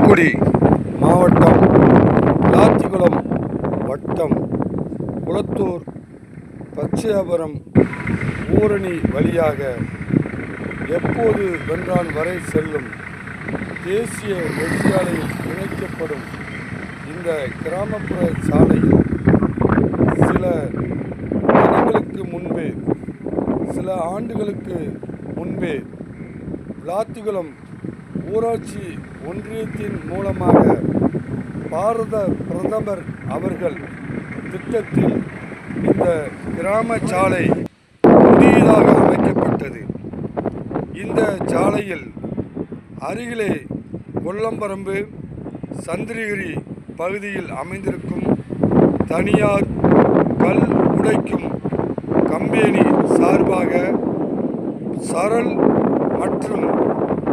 தூத்துக்குடி மாவட்டம் விளாத்திகுளம் வட்டம் குளத்தூர் பச்சையாபுரம் ஊரணி வழியாக எப்போது வென்றான் வரை செல்லும் தேசிய நெடுஞ்சாலையில் இணைக்கப்படும் இந்த கிராமப்புற சாலையில் சில தினங்களுக்கு முன்பே சில ஆண்டுகளுக்கு முன்பே விளாத்திகுளம் ஊராட்சி ஒன்றியத்தின் மூலமாக பாரத பிரதமர் அவர்கள் திட்டத்தில் இந்த கிராம சாலை புதியதாக அமைக்கப்பட்டது. இந்த சாலையில் அருகிலே கொல்லம்பரம்பு சந்திரகிரி பகுதியில் அமைந்திருக்கும் தனியார் கல் உடைக்கும் கம்பெனி சார்பாக சரல் மற்றும்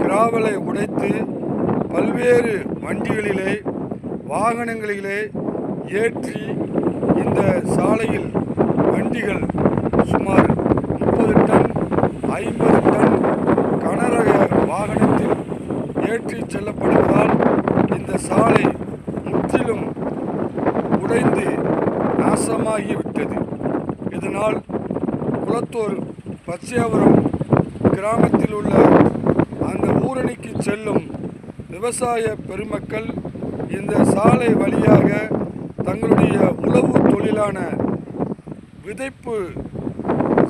கிராவலை உடைத்து பல்வேறு வண்டிகளிலே வாகனங்களிலே ஏற்றி இந்த சாலையில் வண்டிகள் சுமார் முப்பது டன் ஐம்பது டன் கனரக வாகனத்தில் ஏற்றி செல்லப்படுவதால் இந்த சாலை முற்றிலும் உடைந்து நாசமாகிவிட்டது. இதனால் குளத்தூர் பச்சையாபுரம் கிராமத்தில் உள்ள அந்த ஊரணிக்கு செல்லும் விவசாய பெருமக்கள் இந்த சாலை வழியாக தங்களுடைய உழவு தொழிலான விதைப்பு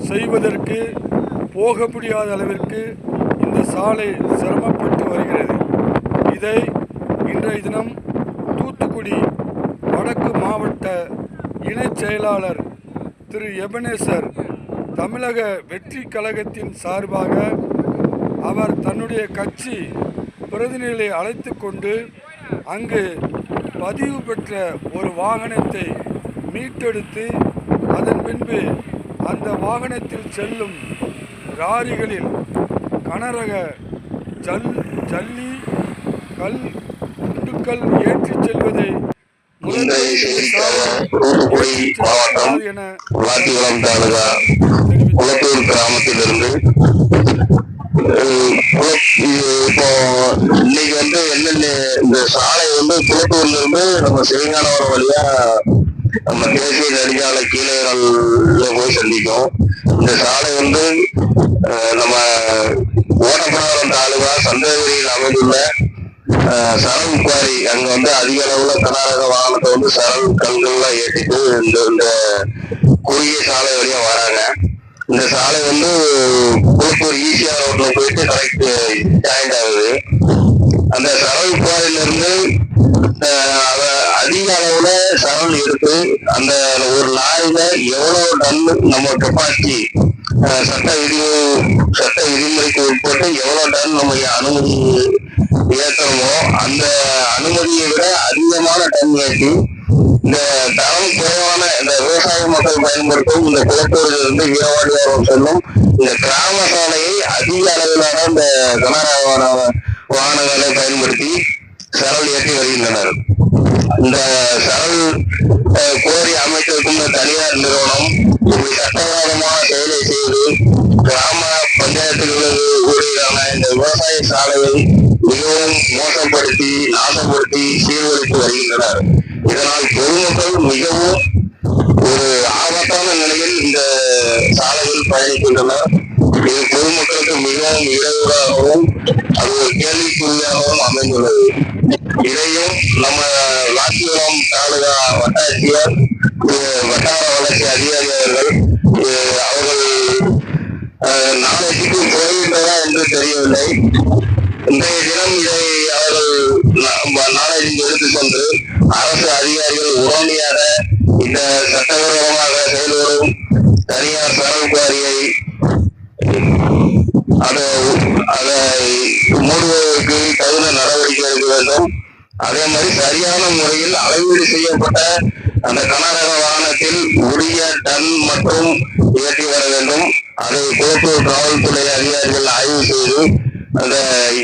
செய்வதற்கு போக முடியாத அளவிற்கு இந்த சாலை சிரமப்பட்டு வருகிறது. இதை இன்றைய தினம் தூத்துக்குடி வடக்கு மாவட்ட இணைச் செயலாளர் திரு எபனேசர் தமிழக வெற்றி கழகத்தின் சார்பாக அவர் தன்னுடைய கட்சி பிரதிநிதிகளை அழைத்து கொண்டு அங்கு பதிவு பெற்ற ஒரு வாகனத்தை மீட்டெடுத்து அதன் பின்பு அந்த வாகனத்தில் செல்லும் லாரிகளில் கனரக ஜல் ஜல்லி கல் குண்டுக்கள் ஏற்றிச் செல்வதை மாவட்டம் கிராமத்திலிருந்து இப்போ இன்னைக்கு வந்து என்னென்ன இந்த சாலை வந்து குளத்தூர்ல இருந்து நம்ம சிவஞானவரம் வழியா நம்ம தேசிய நெடுஞ்சாலை கீழேரல்ல போய் சந்திக்கும் இந்த சாலை வந்து நம்ம ஓட்டப்படாரம் தாலுகா சந்தகிரியில் அமைந்துள்ள சரல் குவாரி அங்க வந்து அதிக அளவுல கர்நாடக வாகனத்தை வந்து சரல் கல்கள்லாம் ஏற்றிட்டு இந்த இந்த குறுகிய சாலை வழியா வராங்க. இந்த சாலை வந்து குளத்தூர் ஈசிஆர் ரோட்ல போயிட்டு கரெக்ட் ஜாயிண்ட் ஆகுது. அந்த சரல் பாறையில இருந்து அதிக அளவுல சரல் எடுத்து அந்த ஒரு லாரியில எவ்வளவு டன் நம்ம கெப்பாசிட்டி சட்ட விதி சட்ட விதிமுறைக்கு உட்பட்டு எவ்வளவு டன் நம்ம அனுமதி ஏற்றமோ அந்த அனுமதியை விட அதிகமான டன் ஏற்றி இந்த தரம் குறை விவசாய மக்கள் பயன்படுத்தும் இந்த குளத்தூரில் இருந்து வீரவாடியாரம் செல்லும். இந்த கிராம சாலையை அதிக அளவிலான இந்த கனரக வாகனங்களை பயன்படுத்தி சரல் ஏற்றி வருகின்றனர். இந்த சரல் கோரி அமைத்திருக்கும் தனியார் நிறுவனம் இப்படி சட்டவிரோதமான செயலை செய்து கிராம பஞ்சாயத்துகளுக்கு கூடியதான இந்த விவசாய சாலையை மிகவும் மோசப்படுத்தி நாசப்படுத்தி சீர்குலைத்து வருகின்றனர். இதனால் பொதுமக்கள் மிகவும் ஒரு ஆபத்தான நிலையில் இந்த சாலையில் பயணிக்கின்றனர். இது பொதுமக்களுக்கு மிகவும் இடையூறாகவும் அது ஒரு கேள்விக்குறியாகவும் அமைந்துள்ளது. இதையும் நம்ம லாத்திகுளம் தாலுகா வட்டாட்சியர் வட்டார வளர்ச்சி அதிகாரி அவர்கள் அவர்கள் நாளைக்கு போகின்றதா என்று தெரியவில்லை. இன்றைய தினம் இதை அதே மாதிரி சரியான முறையில் அளவீடு செய்யப்பட்ட அந்த கனரக வாகனத்தில் உரிய டன் மற்றும் ஏற்றி வர வேண்டும். அதை குளத்தூர் காவல்துறை அதிகாரிகள் ஆய்வு செய்து அந்த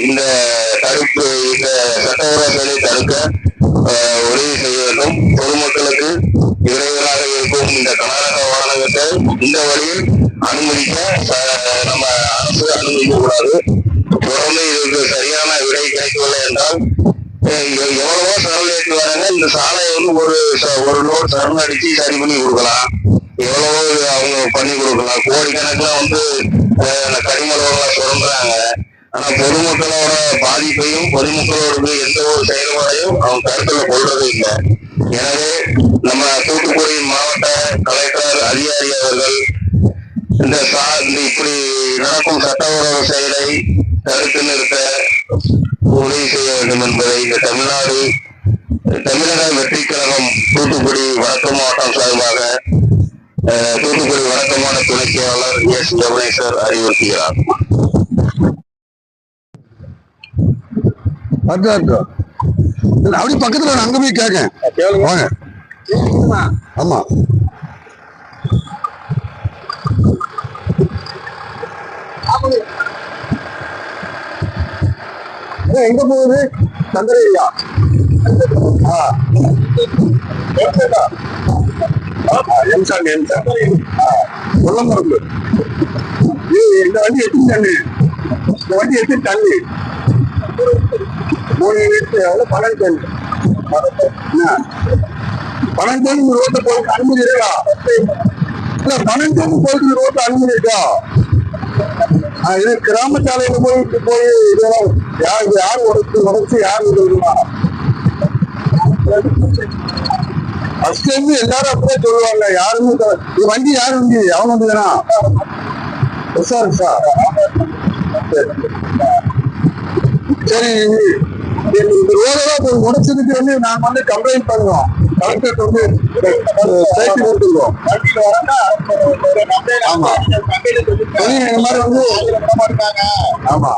இந்த தடுப்பு இந்த சட்டவிரோதங்களை தடுக்க உதவி செய்ய வேண்டும். பொதுமக்களுக்கு விரைவிலாக இருக்கும் இந்த கனரக வாகனத்தை இந்த வழியில் அனுமதிக்க நம்ம அரசு அனுமதிக்க கூடாது தொடர்ந்து இதற்கு சரியான எவ்வளவோ சரல் வராங்க. இந்த சாலையை வந்து ஒரு ச- ஒரு லோடு சரண் அடிச்சு சரி பண்ணி கொடுக்கலாம். எவ்வளவோ அவங்க பண்ணி கொடுக்கலாம். கோடிக்கணக்கில் வந்து அஹ், கனிமலவெல்லாம் சுரண்டுறாங்க. ஆனா பொதுமக்களோட பாதிப்பையும் பொதுமக்களோட எந்த ஒரு செயல்பாடையும் அவங்க கருத்துல கொள்றது இல்லை. எனவே நம்ம தூத்துக்குடி மாவட்ட கலெக்டர் அதிகாரி அவர்கள் இந்த சா இந்த இப்படி நடக்கும் சட்டவிரோத செயலை தடுத்து நிறுத்த உதவி வேண்டும் என்பதை இந்த தமிழ்நாடு தமிழக வெற்றி கழகம் தூத்துக்குடி வடக்கு மாவட்டம் சார்பாக தூத்துக்குடி வடக்கு மாவட்ட துணை செயலாளர் எஸ் ஜெகணேசர் அறிவுறுத்துகிறார். அப்படி பக்கத்துல நான் அங்க போய் கேட்க. ஆமா. எங்க போகுது? சந்திரேரியா ஆ. எம்சாங் எம்சாங் கொல்லமரப்பு இந்த வண்டி எத்தனை தண்ணி இந்த வண்டி எத்தனை தண்ணி மூணு லிட்டர் எவ்வளோ பன்னெண்டு டன் என்ன? பன்னெண்டு ரோட்டை போய் அனுமதி இருக்கா? இல்ல பன்னெண்டு டன் போயிட்டு ரோட்டை அனுமதி இருக்கா? இது கிராம சாலையில போயிட்டு போய் இதெல்லாம் யார் யார் உடச்சு உடச்சு யார் வருவா ஃபர்ஸ்ட் இருந்து எல்லாரும் அப்படியே சொல்லுவாங்க. யாருமே இது வண்டி யார் வண்டி? அவன் வந்துதானா சார். சார் சரி இந்த ரோடெல்லாம் உடைச்சதுக்கு வந்து நாங்க வந்து கம்ப்ளைண்ட் பண்ணுவோம். கலெக்டர் வந்து சேர்த்து கொடுத்துருவோம் ஆமா. இந்த மாதிரி வந்து ஆமா.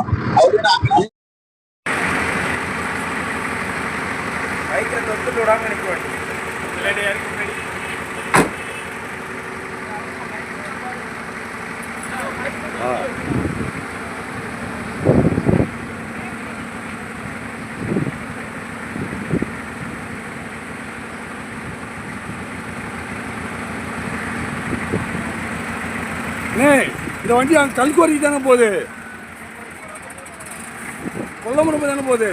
அண்ணே இந்த வண்டி அங்கே கல்குவாரிக்கு தானே போகுது? கொல்லமுறை தானே போகுது?